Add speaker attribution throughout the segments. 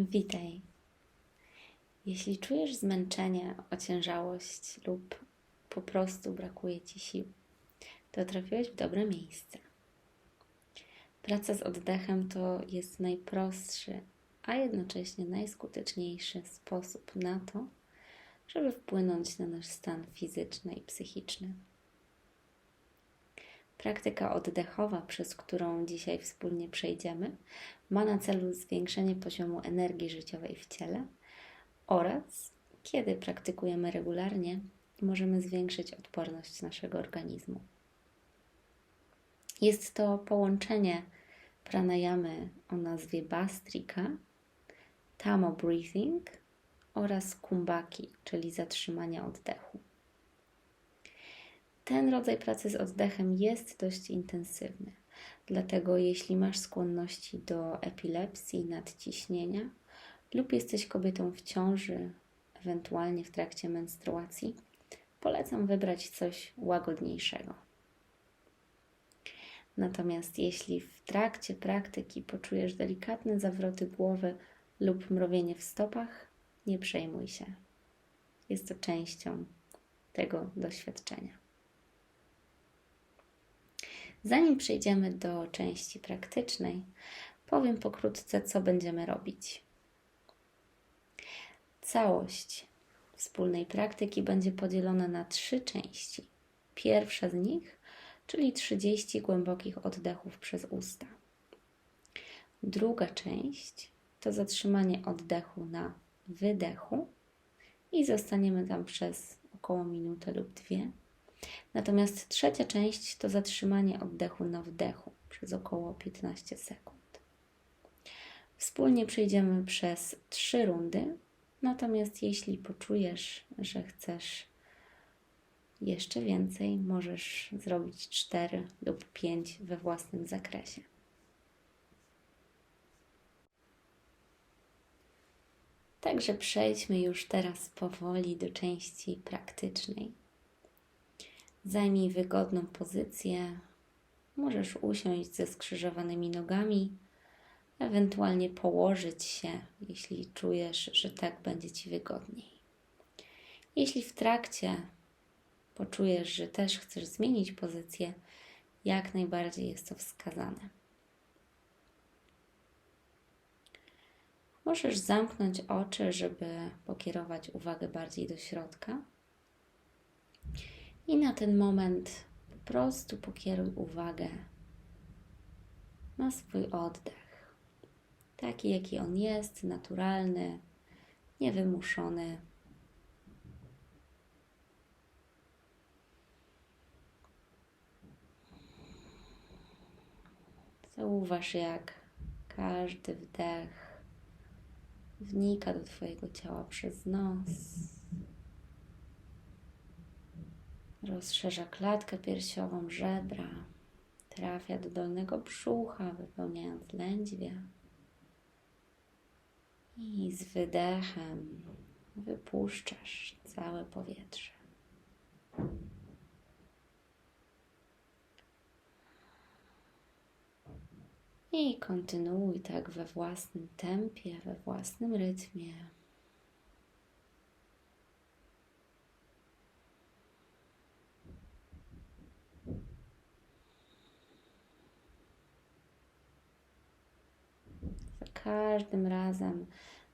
Speaker 1: Witaj. Jeśli czujesz zmęczenie, ociężałość lub po prostu brakuje ci sił, to trafiłeś w dobre miejsce. Praca z oddechem to jest najprostszy, a jednocześnie najskuteczniejszy sposób na to, żeby wpłynąć na nasz stan fizyczny i psychiczny. Praktyka oddechowa, przez którą dzisiaj wspólnie przejdziemy, ma na celu zwiększenie poziomu energii życiowej w ciele oraz, kiedy praktykujemy regularnie, możemy zwiększyć odporność naszego organizmu. Jest to połączenie pranayamy o nazwie Bastrika, Tamo Breathing oraz Kumbhaki, czyli zatrzymania oddechu. Ten rodzaj pracy z oddechem jest dość intensywny. Dlatego, jeśli masz skłonności do epilepsji, nadciśnienia lub jesteś kobietą w ciąży, ewentualnie w trakcie menstruacji, polecam wybrać coś łagodniejszego. Natomiast jeśli w trakcie praktyki poczujesz delikatne zawroty głowy lub mrowienie w stopach, nie przejmuj się. Jest to częścią tego doświadczenia. Zanim przejdziemy do części praktycznej, powiem pokrótce, co będziemy robić. Całość wspólnej praktyki będzie podzielona na trzy części. Pierwsza z nich, czyli 30 głębokich oddechów przez usta. Druga część to zatrzymanie oddechu na wydechu i zostaniemy tam przez około minutę lub dwie. Natomiast trzecia część to zatrzymanie oddechu na wdechu przez około 15 sekund. Wspólnie przejdziemy przez trzy rundy, natomiast jeśli poczujesz, że chcesz jeszcze więcej, możesz zrobić 4 lub 5 we własnym zakresie. Także przejdźmy już teraz powoli do części praktycznej. Zajmij wygodną pozycję. Możesz usiąść ze skrzyżowanymi nogami, ewentualnie położyć się, jeśli czujesz, że tak będzie ci wygodniej. Jeśli w trakcie poczujesz, że też chcesz zmienić pozycję, jak najbardziej jest to wskazane. Możesz zamknąć oczy, żeby pokierować uwagę bardziej do środka. I na ten moment po prostu pokieruj uwagę na swój oddech. Taki, jaki on jest, naturalny, niewymuszony. Zauważ, jak każdy wdech wnika do Twojego ciała przez nos. Rozszerza klatkę piersiową, żebra. Trafia do dolnego brzucha, wypełniając lędźwie. I z wydechem wypuszczasz całe powietrze. I kontynuuj tak we własnym tempie, we własnym rytmie. Każdym razem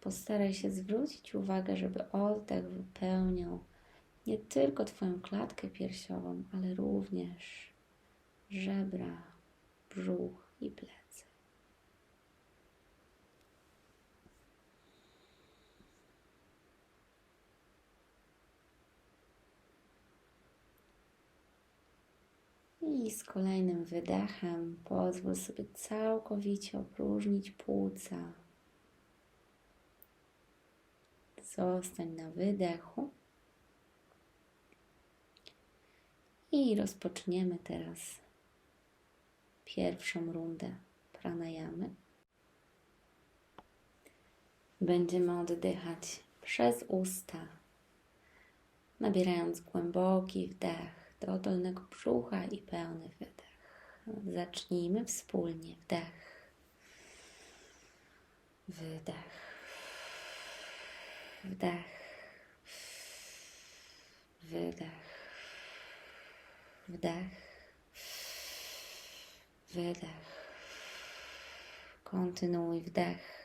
Speaker 1: postaraj się zwrócić uwagę, żeby oddech wypełniał nie tylko Twoją klatkę piersiową, ale również żebra, brzuch i plecy. I z kolejnym wydechem pozwól sobie całkowicie opróżnić płuca. Zostań na wydechu. I rozpoczniemy teraz pierwszą rundę pranayamy. Będziemy oddychać przez usta, nabierając głęboki wdech do dolnego brzucha i pełny wydech. Zacznijmy wspólnie. Wdech. Wydech. wdech, wydech, wdech, wydech. Kontynuuj wdech.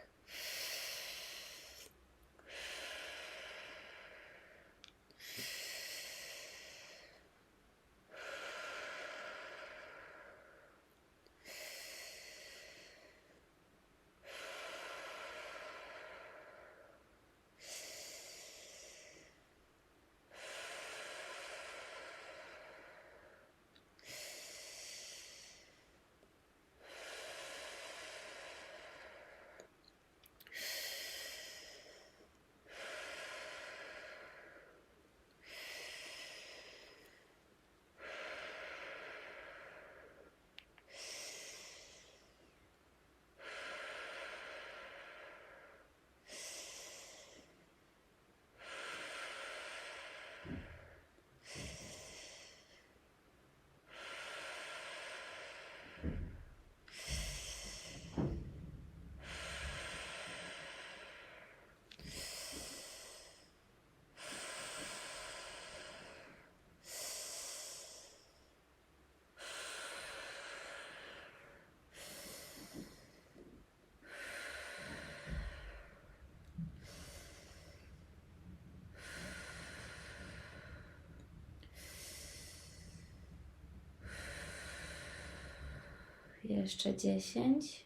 Speaker 1: Jeszcze dziesięć.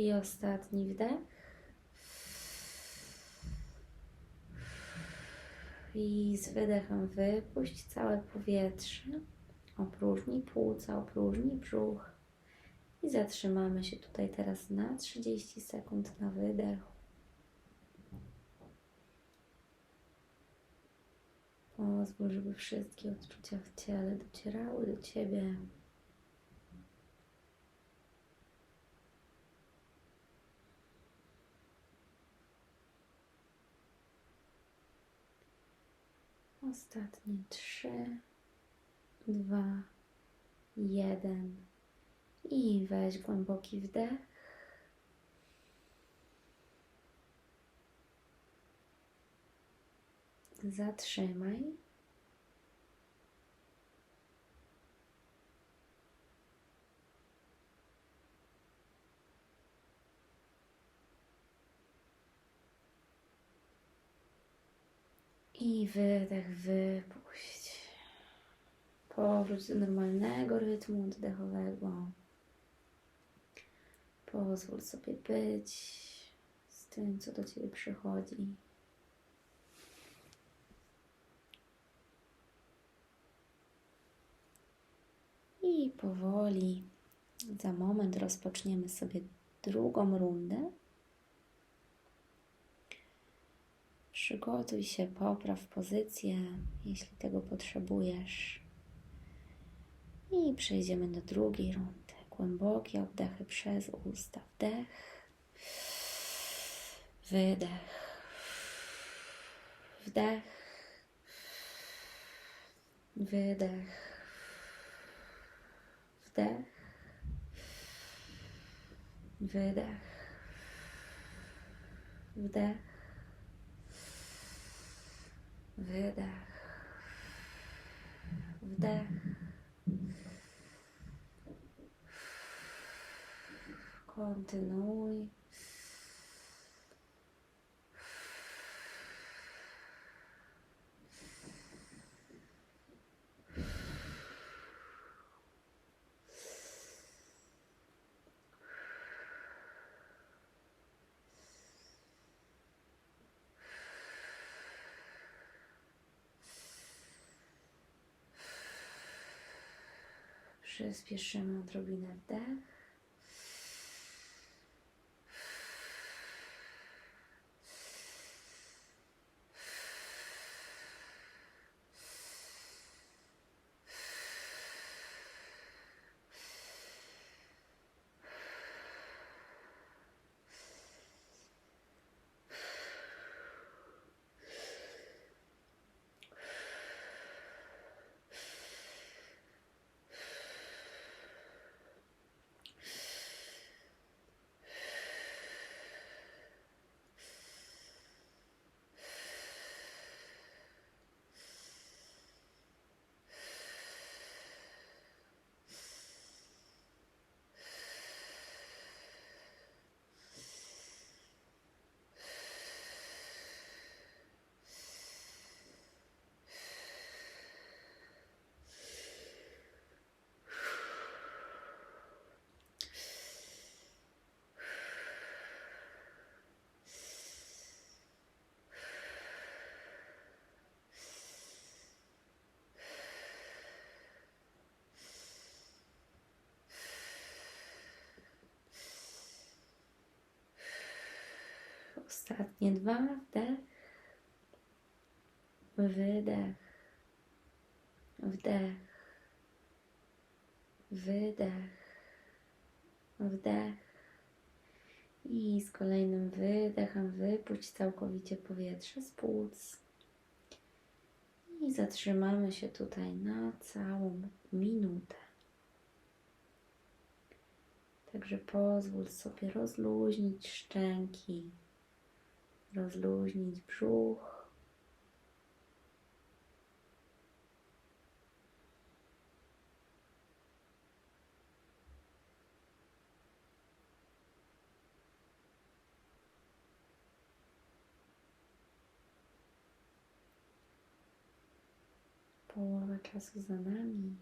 Speaker 1: I ostatni wdech. I z wydechem wypuść całe powietrze. Opróżnij płuca, opróżnij brzuch. I zatrzymamy się tutaj teraz na 30 sekund na wydechu. Pozwól, żeby wszystkie odczucia w ciele docierały do Ciebie. Ostatnie trzy, dwa, jeden. I weź głęboki wdech. Zatrzymaj. I wydech, wypuść. Powróć do normalnego rytmu oddechowego. Pozwól sobie być z tym, co do Ciebie przychodzi. I powoli, za moment rozpoczniemy sobie drugą rundę. Przygotuj się, popraw pozycję, jeśli tego potrzebujesz. I przejdziemy do drugiej rundy. Głębokie oddechy przez usta. Wdech, wydech, wdech, wydech, wdech, wydech, wdech wydech, wdech, kontynuuj. Przyspieszymy odrobinę wdech. Ostatnie dwa. Wdech. Wydech. Wdech. Wydech. Wdech. I z kolejnym wydechem wypuść całkowicie powietrze z płuc. I zatrzymamy się tutaj na całą minutę. Także pozwól sobie rozluźnić szczęki, rozluźnić brzuch. Połowa czasu za nami.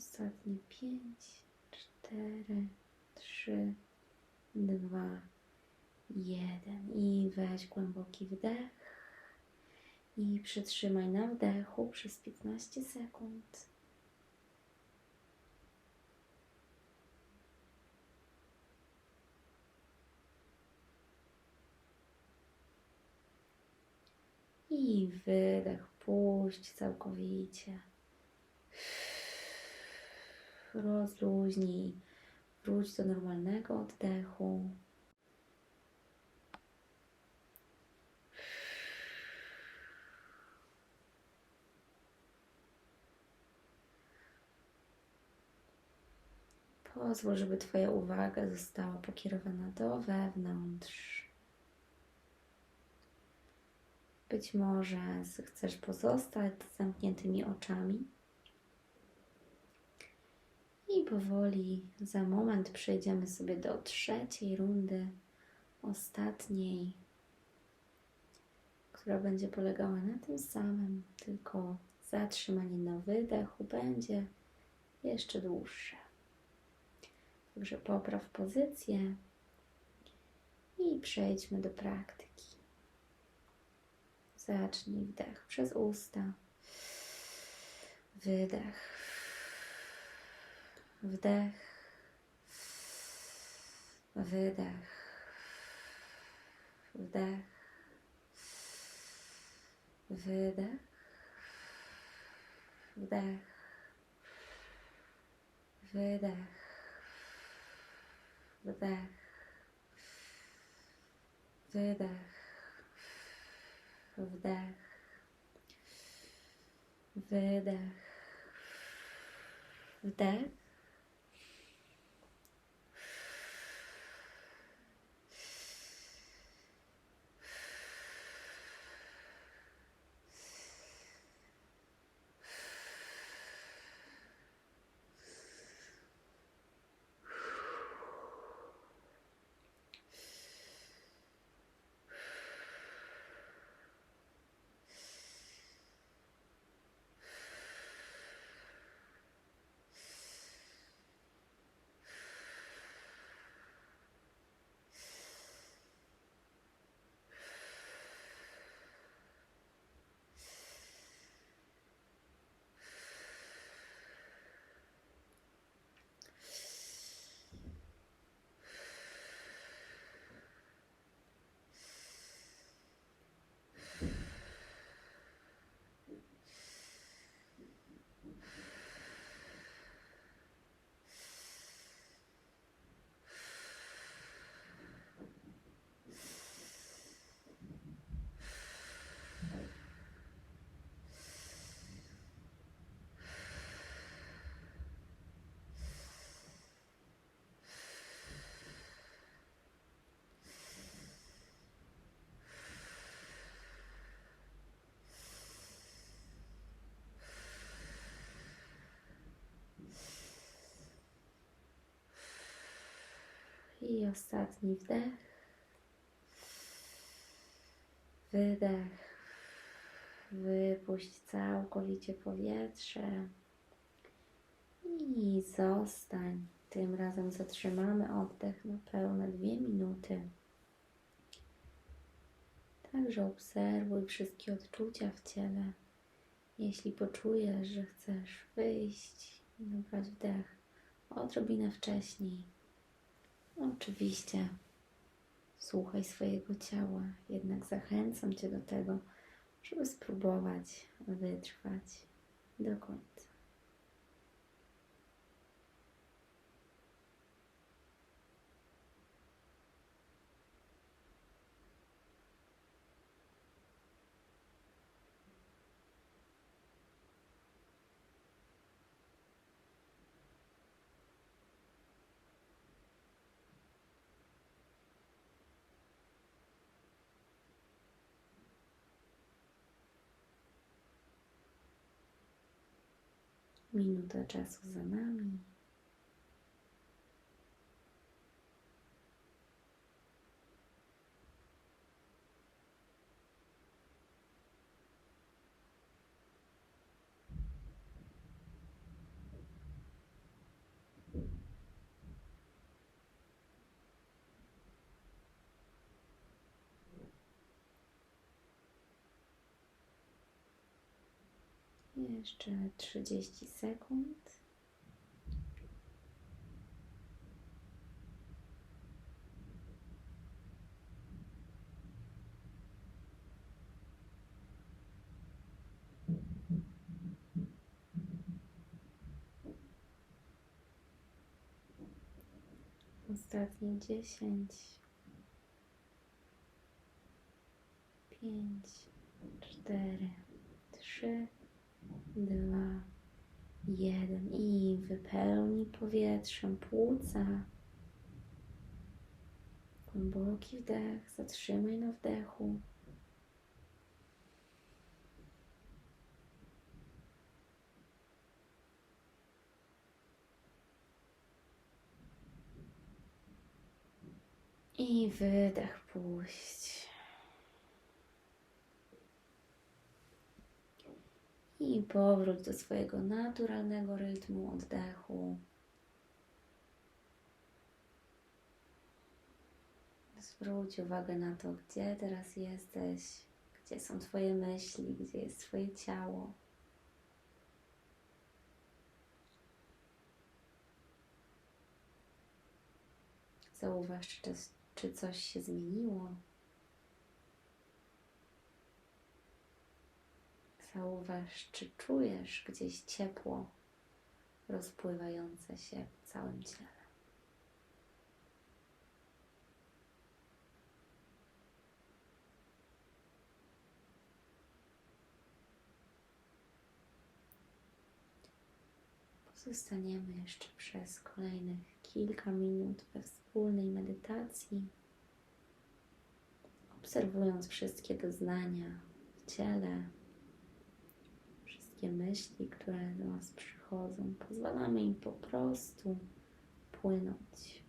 Speaker 1: Ostatnie pięć, cztery, trzy, dwa, jeden. I weź głęboki wdech. I przytrzymaj na wdechu przez 15 sekund. I wydech, puść całkowicie. Rozluźnij, wróć do normalnego oddechu. Pozwól, żeby Twoja uwaga została pokierowana do wewnątrz. Być może chcesz pozostać z zamkniętymi oczami. I powoli za moment przejdziemy sobie do trzeciej rundy, ostatniej, która będzie polegała na tym samym, tylko zatrzymanie na wydechu będzie jeszcze dłuższe. Także popraw pozycję i przejdźmy do praktyki. Zacznij wdech przez usta, wydech, wdech, wydech, wdech, wydech, wdech, wydech. Wdech, wydech, wdech, wydech, wdech. I ostatni wdech. Wydech. Wypuść całkowicie powietrze. I zostań. Tym razem zatrzymamy oddech na pełne dwie minuty. Także obserwuj wszystkie odczucia w ciele. Jeśli poczujesz, że chcesz wyjść i nabrać wdech odrobinę wcześniej, oczywiście słuchaj swojego ciała, jednak zachęcam Cię do tego, żeby spróbować wytrwać do końca. Minuta czasu za nami. Jeszcze 30 sekund. Ostatnie 10. 5, 4, 3, dwa, jeden i wypełnij powietrzem płuca. Głęboki wdech, zatrzymaj na wdechu. I wydech puść. I powróć do swojego naturalnego rytmu oddechu. Zwróć uwagę na to, gdzie teraz jesteś, gdzie są Twoje myśli, gdzie jest Twoje ciało. Zauważ, czy, czy coś się zmieniło. Zauważ, czy czujesz gdzieś ciepło rozpływające się w całym ciele. Pozostaniemy jeszcze przez kolejnych kilka minut we wspólnej medytacji, obserwując wszystkie doznania w ciele, wszystkie myśli, które do nas przychodzą. Pozwalamy im po prostu płynąć.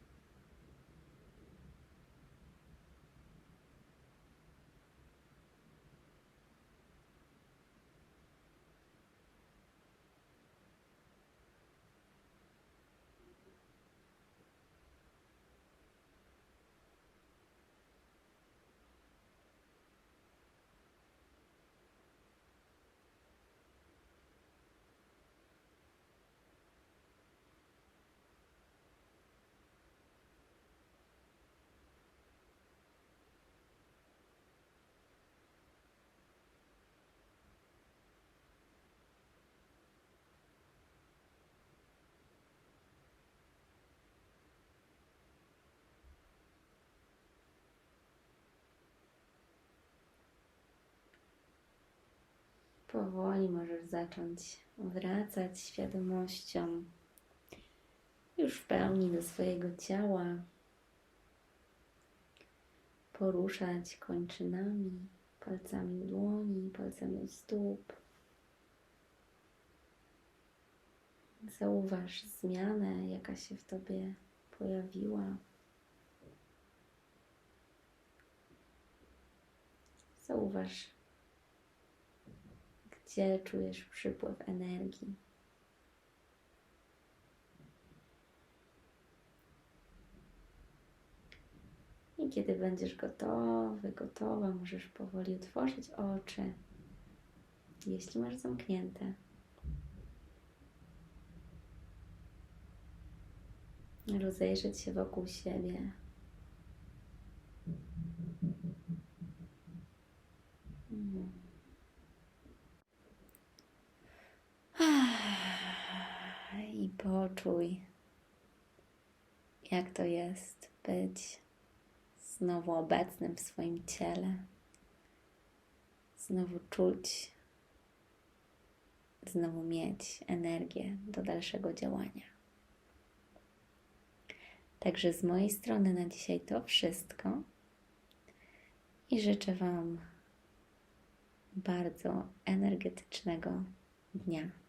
Speaker 1: powoli możesz zacząć wracać świadomością już w pełni do swojego ciała, poruszać kończynami, palcami dłoni, palcami stóp. Zauważ zmianę, jaka się w tobie pojawiła. Zauważ gdzie czujesz przypływ energii. I kiedy będziesz gotowy, gotowa, możesz powoli otworzyć oczy, jeśli masz zamknięte. Rozejrzeć się wokół siebie. Mhm. I poczuj, jak to jest być znowu obecnym w swoim ciele, znowu czuć, znowu mieć energię do dalszego działania. Także z mojej strony na dzisiaj to wszystko i życzę Wam bardzo energetycznego dnia.